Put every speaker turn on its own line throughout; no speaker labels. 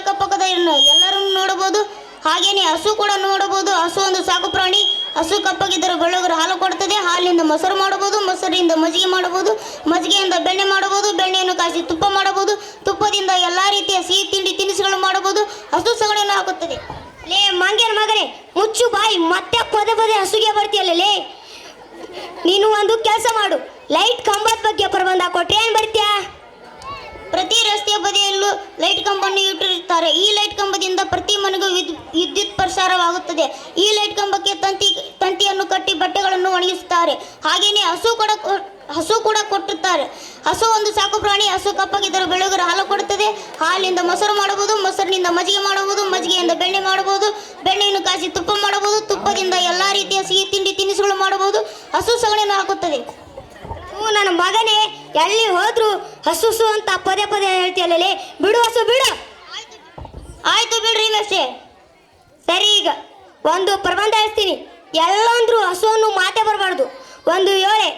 ಅಕ್ಕಪಕ್ಕದ ಎಲ್ಲರನ್ನು ನೋಡಬಹುದು. ಹಾಗೇನೆ ಹಸು ಕೂಡ ನೋಡಬಹುದು. ಹಸು ಒಂದು ಸಾಕು ಪ್ರಾಣಿ. ಹಸು ಕಪ್ಪಗಿದ್ದರೆ ಬೆಳ್ಳಗರು ಹಾಲು ಕೊಡ್ತದೆ. ಹಾಲಿನಿಂದ ಮೊಸರು ಮಾಡಬಹುದು. ಮೊಸರಿಂದ ಮಜ್ಜಿಗೆ ಮಾಡಬಹುದು. ಮಜ್ಜಿಗೆಯಿಂದ ಬೆಣ್ಣೆ ಮಾಡಬಹುದು. ಬೆಣ್ಣೆಯನ್ನು ಕಾಸಿ ತುಪ್ಪ ಮಾಡಬಹುದು. ತುಪ್ಪದಿಂದ ಎಲ್ಲಾ ರೀತಿಯ ಸಿಹಿ ತಿಂಡಿ ತಿನಿಸುಗಳು ಮಾಡಬಹುದು. ಹಸು ಸಗಣಿಯನ್ನು ಹಾಕುತ್ತದೆ.
ಲೇ ಮಂಗ್ಯನ ಮಗನೇ, ಮುಚ್ಚು ಬಾಯಿ. ಮತ್ತೆ ಪದೇ ಪದೇ ಹಸುಗೆ ಬರ್ತೀಯಲ್ಲ ಲೇ. ನೀನು ಒಂದು ಕೆಲಸ ಮಾಡು. ಲೈಟ್ ಕಂಬದ ಬಗ್ಗೆ ಪ್ರಬಂಧ ಕೊಟ್ರೆ ಏನು ಬರ್ತೀಯಾ?
ಪ್ರತಿ ರಸ್ತೆಯ ಬದಿಯಲ್ಲೂ ಲೈಟ್ ಕಂಬವನ್ನು ಇಟ್ಟಿರುತ್ತಾರೆ. ಈ ಲೈಟ್ ಕಂಬದಿಂದ ಪ್ರತಿ ಮನೆಗೂ ವಿದ್, ವಿದ್ಯುತ್ ಪ್ರಸಾರವಾಗುತ್ತದೆ. ಈ ಲೈಟ್ ಕಂಬಕ್ಕೆ ತಂತಿ, ತಂತಿಯನ್ನು ಕಟ್ಟಿ ಬಟ್ಟೆಗಳನ್ನು ಒಣಗಿಸುತ್ತಾರೆ. ಹಾಗೆಯೇ ಹಸು ಕೂಡ ಹಸು ಕೂಡ ಕೊಟ್ಟುತ್ತಾರೆ. ಹಸು ಒಂದು ಸಾಕು ಪ್ರಾಣಿ, ಹಸು ಕಪ್ಪಗಿದ್ದರೆ ಬೆಳೆಗರು ಹಾಲು ಕೊಡುತ್ತದೆ. ಹಾಲಿನಿಂದ ಮೊಸರು ಮಾಡಬಹುದು, ಮೊಸರಿನಿಂದ ಮಜ್ಜಿಗೆ ಮಾಡಬಹುದು, ಮಜ್ಜಿಗೆಯಿಂದ ಬೆಣ್ಣೆ ಮಾಡಬಹುದು, ಬೆಣ್ಣೆಯನ್ನು ಕಾಸಿ ತುಪ್ಪ ಮಾಡಬಹುದು, ತುಪ್ಪದಿಂದ ಎಲ್ಲ ರೀತಿಯ ಸಿಹಿ ತಿಂಡಿ ತಿನಿಸುಗಳು ಮಾಡಬಹುದು, ಹಸು ಸಗಣಿಯನ್ನು ಹಾಕುತ್ತದೆ.
ನನ್ನ ಮಗನೇ, ಎಲ್ಲಿ ಹೋದ್ರು ಹಸುಸು ಹಸು ಅಂತ ಪದೇ ಪದೇ ಹೇಳ್ತೀಯಲ್ಲ ಬಿಡು ಹಸು, ಬಿಡು.
ಆಯ್ತು ಬಿಡ್ರಿ ಮೇಷ್ಟೇ
ಸರಿ ಈಗ, ಒಂದು ಪ್ರಬಂಧ ಹೇಳ್ತೀನಿ. ಎಲ್ಲಂದ್ರೂ ಹಸುವನ್ನು ಮಾತೆ ಬರಬಾರ್ದು. ಒಂದು ಏಳೆ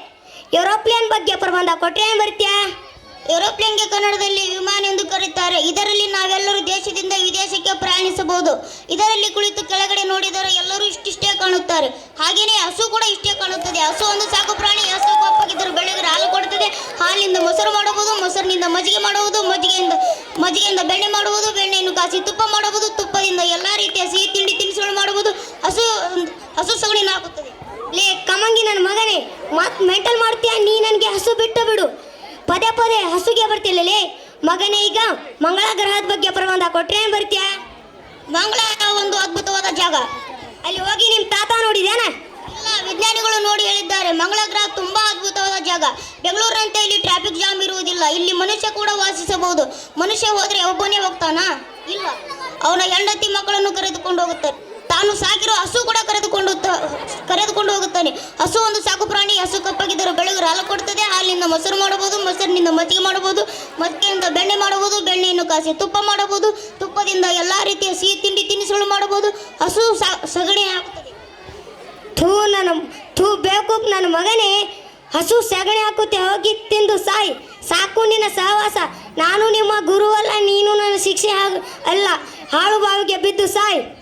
ಏರೋಪ್ಲೇನ್ ಬಗ್ಗೆ ಪ್ರಬಂಧ ಕೊಟ್ಟರೆ ಏನು ಬರ್ತೀಯಾ?
ಏರೋಪ್ಲೇನ್ಗೆ ಕನ್ನಡದಲ್ಲಿ ವಿಮಾನ ಎಂದು ಕರೀತಾರೆ. ಇದರಲ್ಲಿ ನಾವೆಲ್ಲರೂ ದೇಶದಿಂದ ವಿದೇಶಕ್ಕೆ ಪ್ರಯಾಣಿಸಬಹುದು. ಇದರಲ್ಲಿ ಕುಳಿತು ಕೆಳಗಡೆ ನೋಡಿದರೆ ಎಲ್ಲರೂ ಇಷ್ಟಿಷ್ಟೇ ಕಾಣುತ್ತಾರೆ. ಹಾಗೆಯೇ ಹಸು ಕೂಡ ಇಷ್ಟೇ ಕಾಣುತ್ತದೆ. ಹಸು ಒಂದು ಸಾಕು ಪ್ರಾಣಿ ಹಸು ಕಪ್ಪಗಿದ್ದರೂ ಬೆಳಗ್ಗೆ ಹಾಲು ಕೊಡುತ್ತದೆ ಹಾಲಿನಿಂದ ಮೊಸರು ಮಾಡಬಹುದು ಮೊಸರಿನಿಂದ ಮಜ್ಜಿಗೆ ಮಾಡುವುದು ಮಜ್ಜಿಗೆಯಿಂದ ಮಜ್ಜಿಗೆಯಿಂದ ಬೆಣ್ಣೆ ಮಾಡುವುದು ಬೆಣ್ಣೆಯನ್ನು ಕಾಸಿ ತುಪ್ಪ ಮಾಡಬಹುದು ತುಪ್ಪದಿಂದ ಎಲ್ಲ ರೀತಿಯ ಸಿಹಿ ತಿಂಡಿ ತಿನಿಸುಗಳು ಮಾಡುವುದು ಹಸು ಹಸು ಸಗಣಿನ ಹಾಕುತ್ತದೆ.
ಲೇ ಕಮಂಗಿ ನನ್ನ ಮಗನೇ ಮತ್ ಮೆಂಟಲ್ ಮಾಡ್ತೀಯ? ನೀ ನನಗೆ ಹಸು ಬಿಟ್ಟು ಬಿಡು. ಪದೇ ಪದೇ ಹಸುಗೆ ಬರ್ತಿಲ್ಲ ಲೇ. ಮಗನೇ ಈಗ ಮಂಗಳ ಗ್ರಹದ ಬಗ್ಗೆ ಪ್ರಬಂಧ ಕೊಟ್ಟರೆ ಏನು ಬರ್ತೀಯಾ?
ಮಂಗಳ ಒಂದು ಅದ್ಭುತವಾದ ಜಾಗ.
ಅಲ್ಲಿ ಹೋಗಿ ನಿಮ್ಮ ತಾತ ನೋಡಿದೇನ
ಎಲ್ಲ ವಿಜ್ಞಾನಿಗಳು ನೋಡಿ ಹೇಳಿದ್ದಾರೆ. ಮಂಗಳ ಗ್ರಹ ತುಂಬಾ ಅದ್ಭುತವಾದ ಜಾಗ. ಬೆಂಗಳೂರಿನಂತೆ ಇಲ್ಲಿ ಟ್ರಾಫಿಕ್ ಜಾಮ್ ಇರುವುದಿಲ್ಲ. ಇಲ್ಲಿ ಮನುಷ್ಯ ಕೂಡ ವಾಸಿಸಬಹುದು. ಮನುಷ್ಯ ಹೋದ್ರೆ ಒಬ್ಬನೇ ಹೋಗ್ತಾನಾ? ಇಲ್ಲ. ಅವನ ಹೆಂಡತಿ ಮಕ್ಕಳನ್ನು ಕರೆದುಕೊಂಡು ಹೋಗುತ್ತಾನೆ ತಾನು ಸಾಕಿರೋ ಹಸು ಕೂಡ ಕರೆದುಕೊಂಡು ಕರೆದುಕೊಂಡು ಹೋಗುತ್ತಾನೆ. ಹಸು ಒಂದು ಸಾಕು ಪ್ರಾಣಿ. ಹಸು ಕಪ್ಪಾಗಿದ್ದರೂ ಬೆಳಗ್ಗೆ ಹಾಲು ಕೊಡ್ತದೆ. ಹಾಲಿನಿಂದ ಮೊಸರು ಮಾಡಬಹುದು. ಮೊಸರಿನಿಂದ ಮಜ್ಜಿಗೆ ಮಾಡಬಹುದು. ಮಜ್ಜಿಗೆಯಿಂದ ಬೆಣ್ಣೆ ಮಾಡಬಹುದು. ಬೆಣ್ಣೆಯನ್ನು ಕಾಸಿ ತುಪ್ಪ ಮಾಡಬಹುದು. ತುಪ್ಪದಿಂದ ಎಲ್ಲಾ ರೀತಿಯ ಸಿಹಿ ತಿಂಡಿ ತಿನಿಸುಗಳು ಮಾಡಬಹುದು. ಹಸು ಸಗಣಿ ಹಾಕುತ್ತದೆ
ಥೂ ನನ್ನ, ಥೂ ಬೇಕು ನನ್ನ ಮಗನೇ, ಹಸು ಸಗಣಿ ಹಾಕುತ್ತೆ, ಹೋಗಿ ತಿಂದು ಸಾಯಿ. ಸಾಕು ನಿನ್ನ ಸಹವಾಸ. ನಾನು ನಿಮ್ಮ ಗುರು ಅಲ್ಲ ನೀನು ನನ್ನ ಶಿಕ್ಷೆ ಅಲ್ಲ. ಹಾಳು ಬಾವಿಗೆ ಬಿದ್ದು ಸಾಯಿ.